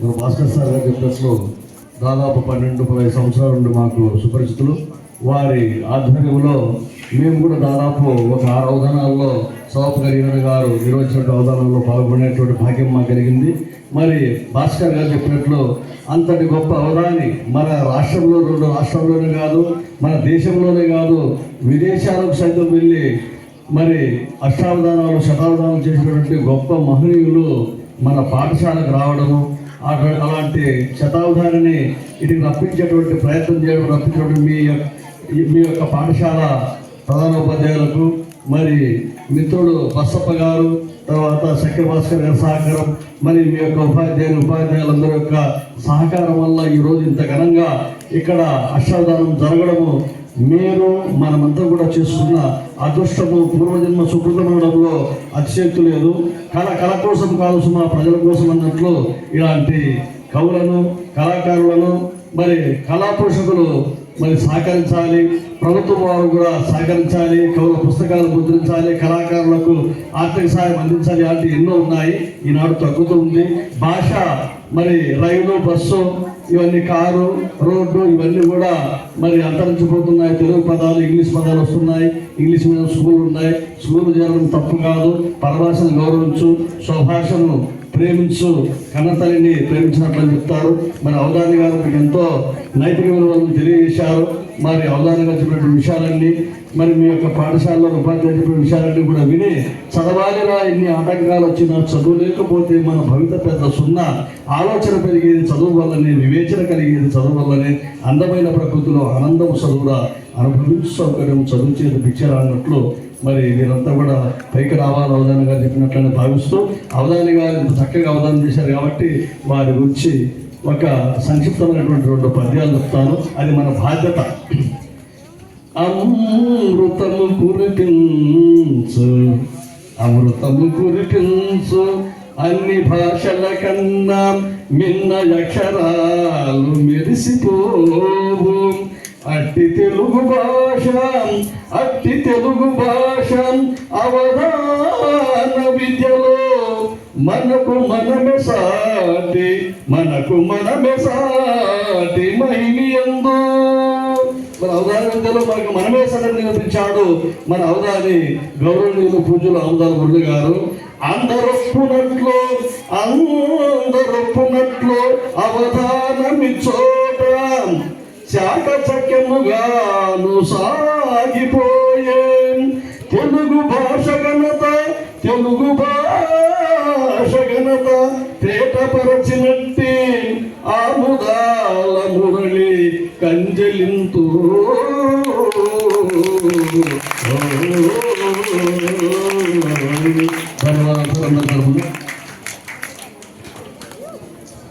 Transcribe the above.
ఇప్పుడు భాస్కర్ సార్ గారు చెప్పినట్లు దాదాపు పన్నెండు పదహైదు సంవత్సరాల నుండి మాకు సుపరిచితులు. వారి ఆధ్వర్యంలో మేము కూడా దాదాపు ఒక ఆరు అవధానాల్లో సోప కలిగిన గారు నిర్వహించినటువంటి అవధానంలో పాల్గొనేటువంటి భాగ్యం మాకు కలిగింది. మరి భాస్కర్ గారు చెప్పినట్లు అంతటి గొప్ప అవధాని మన రాష్ట్రంలో రెండు రాష్ట్రంలోనే కాదు మన దేశంలోనే కాదు విదేశాలకు సైతం వెళ్ళి మరి అష్టావధానాలు శతావధానం చేసినటువంటి గొప్ప మహనీయులు మన పాఠశాలకు రావడము అలాంటి శతావధానిని ఇటుకు రప్పించేటువంటి ప్రయత్నం చేయడం రప్పించడం మీ యొక్క మీ యొక్క పాఠశాల ప్రధాన ఉపాధ్యాయులకు మరి మిత్రుడు బස්සప్ప గారు తర్వాత శక్తి భాస్కర్ గారి సహకారం మరి మీ యొక్క ఉపాధ్యాయులు ఉపాధ్యాయులందరి యొక్క సహకారం వల్ల ఈరోజు ఇంత ఘనంగా ఇక్కడ అక్షరదానం జరగడము మీరు మనమంతా కూడా చేసుకున్న అదృష్టము పూర్వజన్మ సుకృతమనడంలో అతిశక్తి లేదు. కళ కళ కోసం కాదు సుమా ప్రజల కోసం అన్నట్లు ఇలాంటి కవులను కళాకారులను మరి కళా పోషకులు మరి సహకరించాలి. ప్రభుత్వం వారు కూడా సహకరించాలి. కవుల పుస్తకాలు ముద్రించాలి. కళాకారులకు ఆర్థిక సహాయం అందించాలి. అంటే ఎన్నో ఉన్నాయి. ఈనాడు తగ్గుతూ ఉంది. భాష మరి రైలు బస్సు ఇవన్నీ కారు రోడ్డు ఇవన్నీ కూడా మరి అంతరించిపోతున్నాయి. తెలుగు పదాలు ఇంగ్లీష్ పదాలు వస్తున్నాయి. ఇంగ్లీష్ మీడియం స్కూల్ ఉన్నాయి. స్కూల్ చేరడం తప్పు కాదు. పరభాషను గౌరవించు. స్వభాషను ప్రేమించు కన్నతల్లిని ప్రేమించినట్లు చెప్తారు. మరి అవధాని గారు మీకు ఎంతో నైతిక విలువలను తెలియజేశారు. మరి అవధాని గారు చెప్పినటువంటి విషయాలన్నీ మరి మీ యొక్క పాఠశాలలో ఉపాధ్యాయులు చెప్పిన విషయాలన్నీ కూడా విని చదవాలిరా ఇన్ని ఆటంకాలు వచ్చినా చదువు లేకపోతే మన భవిత పెద్ద సున్నా ఆలోచన పెరిగేది చదువు వల్లనే వివేచన కలిగేది చదువు వల్లనే అందమైన ప్రకృతిలో ఆనందం చదువురా అనుభవించు సౌకర్యం చదువు చేతి పిచ్చరా అన్నట్లు మరి వీరంతా కూడా పైకి రావాలి అవధాన గారు చెప్పినట్లని భావిస్తూ అవధాని గారు చక్కగా అవధానం చేశారు కాబట్టి వారి గురించి ఒక సంక్షిప్తమైనటువంటి రెండు పద్యాలు చెప్తాను. అది మన బాధ్యత. అమృతము కురిపించు అమృతము కురిపించు అన్ని భాషల కన్నా మిన్న అక్షరాలు మెరిసిపోవు. అట్టి తెలుగు భాష అట్టి తెలుగు భాష అవధాన విద్యలో మనకు మనమే సాటి మనకు మనమే సాటి మహిమియందు మన అవధాన విద్యలో మనకు మనమే సడన్ నిరూపించాడు మన అవధాని గౌరవనీయులు పూజలు అవధాన మురళి గారు. అందరొప్పునట్లు అందరొప్పునట్లు అవధానమిచ్చో చాకచక్యముగాను సాగిపోయే తెలుగు భాష ఘనత తెలుగు భాష ఘనత తేటపరచినట్టి ఆముదాల మురళి కంజలింతు Oh, అందరి తరపున